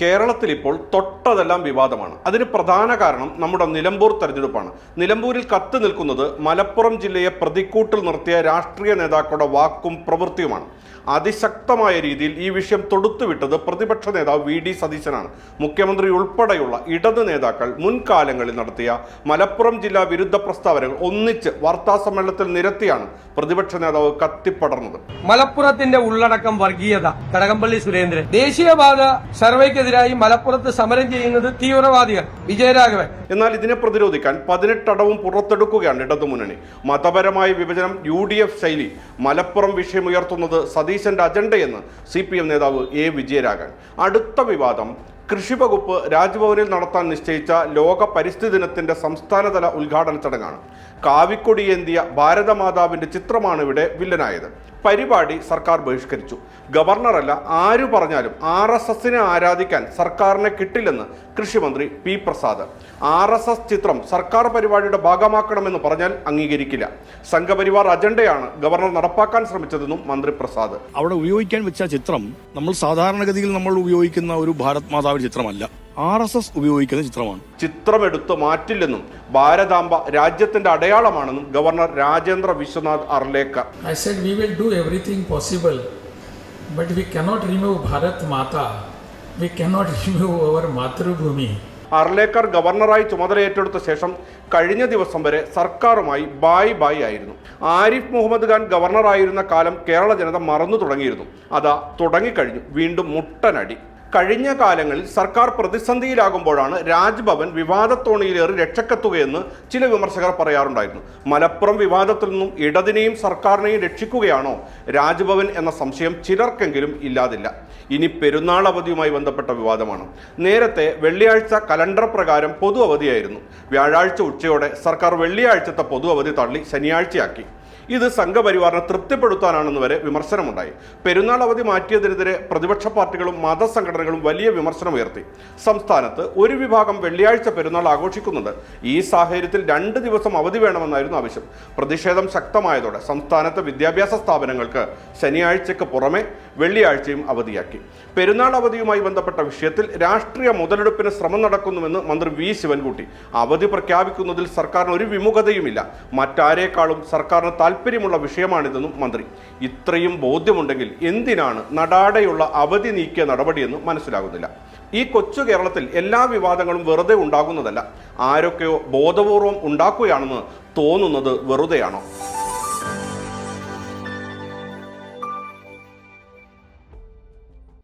കേരളത്തിൽ ഇപ്പോൾ തൊട്ടതെല്ലാം വിവാദമാണ്. അതിന് പ്രധാന കാരണം നമ്മുടെ നിലമ്പൂർ തെരഞ്ഞെടുപ്പാണ്. നിലമ്പൂരിൽ കത്ത് നിൽക്കുന്നത് മലപ്പുറം ജില്ലയെ പ്രതിക്കൂട്ടിൽ നിർത്തിയ രാഷ്ട്രീയ നേതാക്കളുടെ വാക്കും പ്രവൃത്തിയുമാണ്. അതിശക്തമായ രീതിയിൽ ഈ വിഷയം തൊടുത്തുവിട്ടത് പ്രതിപക്ഷ നേതാവ് വി ഡി സതീശനാണ്. മുഖ്യമന്ത്രി ഉൾപ്പെടെയുള്ള ഇടത് നേതാക്കൾ മുൻകാലങ്ങളിൽ നടത്തിയ മലപ്പുറം ജില്ലാ വിരുദ്ധ പ്രസ്താവനകൾ ഒന്നിച്ച് വാർത്താ സമ്മേളനത്തിൽ നിരത്തിയാണ് പ്രതിപക്ഷ നേതാവ് കത്തിപ്പടർന്നത്. മലപ്പുറത്തിന്റെ ഉള്ളടക്കം വർഗീയത കടകംപള്ളി സുരേന്ദ്രൻ. ദേശീയപാത സർവേക്കെതിരായി മലപ്പുറത്ത് സമരം ചെയ്യുന്നത് തീവ്രവാദികൾ. വിജയരാഘവൻ. എന്നാൽ ഇതിനെ പ്രതിരോധിക്കാൻ പതിനെട്ടടവും പുറത്തെടുക്കുകയാണ് ഇടതുമുന്നണി. മതപരമായ വിഭജനം യു ഡി എഫ് ശൈലി മലപ്പുറം വിഷയമുയർത്തുന്നത് സതീശന്റെ അജണ്ടയെന്ന് സി പി എം നേതാവ് എ. വിജയരാഘവൻ. അടുത്ത വിവാദം കൃഷി വകുപ്പ് രാജ്ഭവനിൽ നടത്താൻ നിശ്ചയിച്ച ലോക പരിസ്ഥിതി ദിനത്തിന്റെ സംസ്ഥാനതല ഉദ്ഘാടന ചടങ്ങാണ്. കാവിക്കൊടിയേന്തിയ ഭാരതമാതാവിന്റെ ചിത്രമാണ് ഇവിടെ വില്ലനായത്. പരിപാടി സർക്കാർ ബഹിഷ്കരിച്ചു. ഗവർണറല്ല ആര് പറഞ്ഞാലും ആർ എസ് എസിനെ ആരാധിക്കാൻ സർക്കാരിനെ കിട്ടില്ലെന്ന് കൃഷിമന്ത്രി P Prasad. R S S ചിത്രം സർക്കാർ പരിപാടിയുടെ ഭാഗമാക്കണമെന്ന് പറഞ്ഞാൽ അംഗീകരിക്കില്ല. സംഘപരിവാർ അജണ്ടയാണ് ഗവർണർ നടപ്പാക്കാൻ ശ്രമിച്ചതെന്നും മന്ത്രി പ്രസാദ്. അവിടെ ഉപയോഗിക്കാൻ വെച്ച ചിത്രം നമ്മൾ സാധാരണഗതിയിൽ നമ്മൾ ഉപയോഗിക്കുന്ന ഒരു ഭാരത് മാതാവിന്റെ ചിത്രമല്ല. ആർ എസ് എസ് ഉപയോഗിക്കുന്ന ചിത്രമാണ്. ചിത്രമെടുത്ത് മാറ്റില്ലെന്നും ഭാരതാംബ രാജ്യത്തിന്റെ അടയാളമാണെന്നും governor Rajendra Vishwanath Arlekar. I said we will do everything possible, but we cannot remove Bharat Mata. We cannot remove our Matrubhumi. Arlekar ഗവർണറായി ചുമതലയേറ്റെടുത്ത ശേഷം കഴിഞ്ഞ ദിവസം വരെ സർക്കാരുമായി ബായ് ബായ് ആയിരുന്നു. ആരിഫ് മുഹമ്മദ് ഖാൻ ഗവർണറായിരുന്ന കാലം കേരള ജനത മറന്നു തുടങ്ങിയിരുന്നു. അതാ തുടങ്ങിക്കഴിഞ്ഞു. വീണ്ടും മുട്ടനടി. കഴിഞ്ഞ കാലങ്ങളിൽ സർക്കാർ പ്രതിസന്ധിയിലാകുമ്പോഴാണ് രാജ്ഭവൻ വിവാദത്തോണിയിലേറി രക്ഷക്കെത്തുകയെന്ന് ചില വിമർശകർ പറയാറുണ്ടായിരുന്നു. മലപ്പുറം വിവാദത്തിൽ നിന്നും ഇടതിനെയും സർക്കാരിനെയും രക്ഷിക്കുകയാണോ രാജ്ഭവൻ എന്ന സംശയം ചിലർക്കെങ്കിലും ഇല്ലാതില്ല. ഇനി പെരുന്നാൾ അവധിയുമായി ബന്ധപ്പെട്ട വിവാദമാണ്. നേരത്തെ വെള്ളിയാഴ്ച കലണ്ടർ പ്രകാരം പൊതു അവധിയായിരുന്നു വ്യാഴാഴ്ച ഉച്ചയോടെ സർക്കാർ വെള്ളിയാഴ്ചത്തെ പൊതു അവധി തള്ളി ശനിയാഴ്ചയാക്കി. ഇത് സംഘപരിവാറിനെ തൃപ്തിപ്പെടുത്താനാണെന്ന് വരെ വിമർശനമുണ്ടായി. പെരുന്നാൾ അവധി മാറ്റിയതിനെതിരെ പ്രതിപക്ഷ പാർട്ടികളും മതസംഘടനകളും വലിയ വിമർശനം ഉയർത്തി. സംസ്ഥാനത്ത് ഒരു വിഭാഗം വെള്ളിയാഴ്ച പെരുന്നാൾ ആഘോഷിക്കുന്നുണ്ട്. ഈ സാഹചര്യത്തിൽ രണ്ട് ദിവസം അവധി വേണമെന്നായിരുന്നു ആവശ്യം. പ്രതിഷേധം ശക്തമായതോടെ സംസ്ഥാനത്തെ വിദ്യാഭ്യാസ സ്ഥാപനങ്ങൾക്ക് ശനിയാഴ്ചയ്ക്ക് പുറമെ വെള്ളിയാഴ്ചയും അവധിയാക്കി. പെരുന്നാൾ അവധിയുമായി ബന്ധപ്പെട്ട വിഷയത്തിൽ രാഷ്ട്രീയ മുതലെടുപ്പിന് ശ്രമം നടക്കുന്നുവെന്ന് മന്ത്രി വി. ശിവൻകുട്ടി. അവധി പ്രഖ്യാപിക്കുന്നതിൽ സർക്കാരിന് ഒരു വിമുഖതയുമില്ല. മറ്റാരേക്കാളും സർക്കാരിന് താല്പര്യമുള്ള വിഷയമാണിതെന്നും മന്ത്രി. ഇത്രയും ബോധ്യമുണ്ടെങ്കിൽ എന്തിനാണ് നടാടെയുള്ള അവധി നീക്കിയ നടപടിയെന്ന് മനസ്സിലാകുന്നില്ല. ഈ കൊച്ചു കേരളത്തിൽ എല്ലാ വിവാദങ്ങളും വെറുതെ ഉണ്ടാകുന്നതല്ല. ആരൊക്കെയോ ബോധപൂർവം ഉണ്ടാക്കുകയാണെന്ന് തോന്നുന്നത് വെറുതെയാണോ?